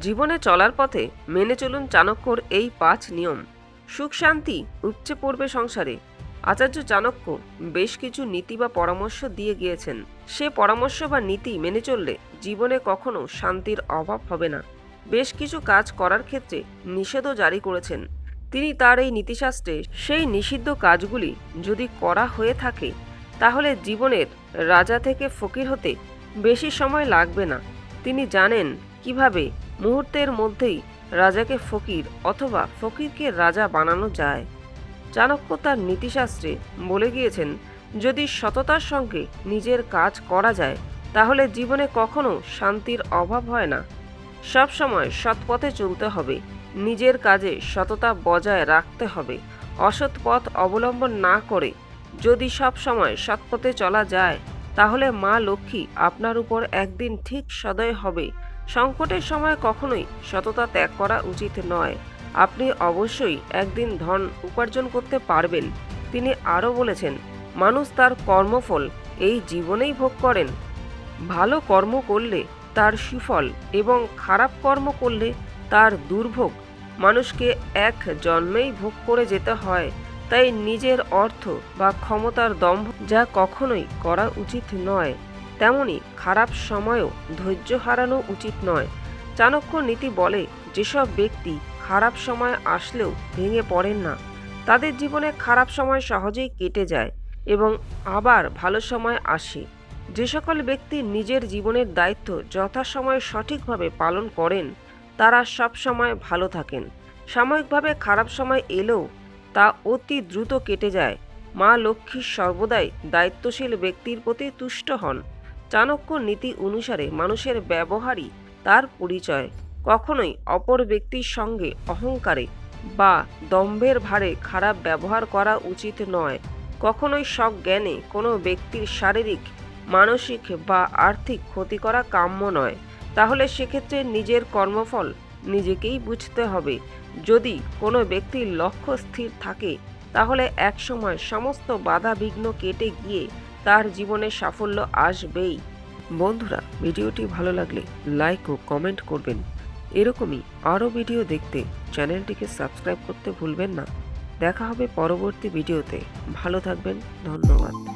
জীবনে চলার পথে মেনে চলুন চাণক্যর এই পাঁচ নিয়ম। সুখ শান্তি, উপচে পড়বে সংসারে। আচার্য চাণক্য বেশ কিছু নীতি বা পরামর্শ দিয়ে গিয়েছেন। সে পরামর্শ বা নীতি মেনে চললে জীবনে কখনো শান্তির অভাব হবে না। বেশ কিছু কাজ করার ক্ষেত্রে নিষেধও জারি করেছেন। তিনি তার এই নীতিশাস্ত্রে সেই নিষিদ্ধ কাজগুলি যদি করা হয়ে থাকে, তাহলে জীবনের রাজা থেকে ফকির হতে বেশি সময় লাগবে না। তিনি জানেন কীভাবে মুহূর্তের মধ্যেই রাজাকে ফকির অথবা ফকিরকে রাজা বানানো যায়। চাণক্য তার নীতিশাস্ত্রে বলে গিয়েছেন, যদি সততার সঙ্গে নিজের কাজ করা যায়, তাহলে জীবনে কখনো শান্তির অভাব হয় না। সব সময় সৎ পথে চলতে হবে, নিজের কাজে সততা বজায় রাখতে হবে, অসৎ পথ অবলম্বন না করে। যদি সব সময় সৎ পথে চলা যায়, তাহলে মা লক্ষ্মী আপনার উপর একদিন ঠিক সদয় হবে সংকটের সময় কখনোই সততা ত্যাগ করা উচিত নয়। আপনি অবশ্যই একদিন ধন উপার্জন করতে পারবেন। তিনি আরও বলেছেন, মানুষ তার কর্মফল এই জীবনেই ভোগ করেন। ভালো কর্ম করলে তার সুফল এবং খারাপ কর্ম করলে তার দুর্ভোগ। মানুষকে এক জন্মেই ভোগ করে যেতে হয়। তাই নিজের অর্থ বা ক্ষমতার দম্ভ যা কখনোই করা উচিত নয়। তেমনি খারাপ সময়েও ধৈর্য হারানো উচিত নয়। চাণক্য নীতি বলে যেসব ব্যক্তি খারাপ সময় আসলেও ভেঙে পড়েন না, তাদের জীবনে খারাপ সময় সহজেই কেটে যায় এবং আবার ভালো সময় আসে। যে সকল ব্যক্তি নিজের জীবনের দায়িত্ব যথাসময়ে সঠিকভাবে পালন করেন, তারা সব সময় ভালো থাকেন। সাময়িকভাবে খারাপ সময় এলেও তা অতি দ্রুত কেটে যায়। মা লক্ষ্মী সর্বদাই দায়িত্বশীল ব্যক্তির প্রতি তুষ্ট হন। চাণক্য নীতি অনুসারে মানুষের ব্যবহারই তার পরিচয়। কখনোই অপর ব্যক্তির সঙ্গে অহংকারে বা দম্ভের ভারে খারাপ ব্যবহার করা উচিত নয়। কখনোই সজ্ঞানে কোনো ব্যক্তির শারীরিক, মানসিক বা আর্থিক ক্ষতি করা কাম্য নয়। তাহলে সেক্ষেত্রে নিজের কর্মফল নিজেকেই বুঝতে হবে। যদি কোনো ব্যক্তির লক্ষ্য স্থির থাকে, তাহলে একসময় সমস্ত বাধা বিঘ্ন কেটে গিয়ে তার জীবনে সাফল্য আসবেই। বন্ধুরা, ভিডিওটি ভালো লাগলে লাইক ও কমেন্ট করবেন। এরকমই আরও ভিডিও দেখতে চ্যানেলটিকে সাবস্ক্রাইব করতে ভুলবেন না। দেখা হবে পরবর্তী ভিডিওতে। ভালো থাকবেন, ধন্যবাদ।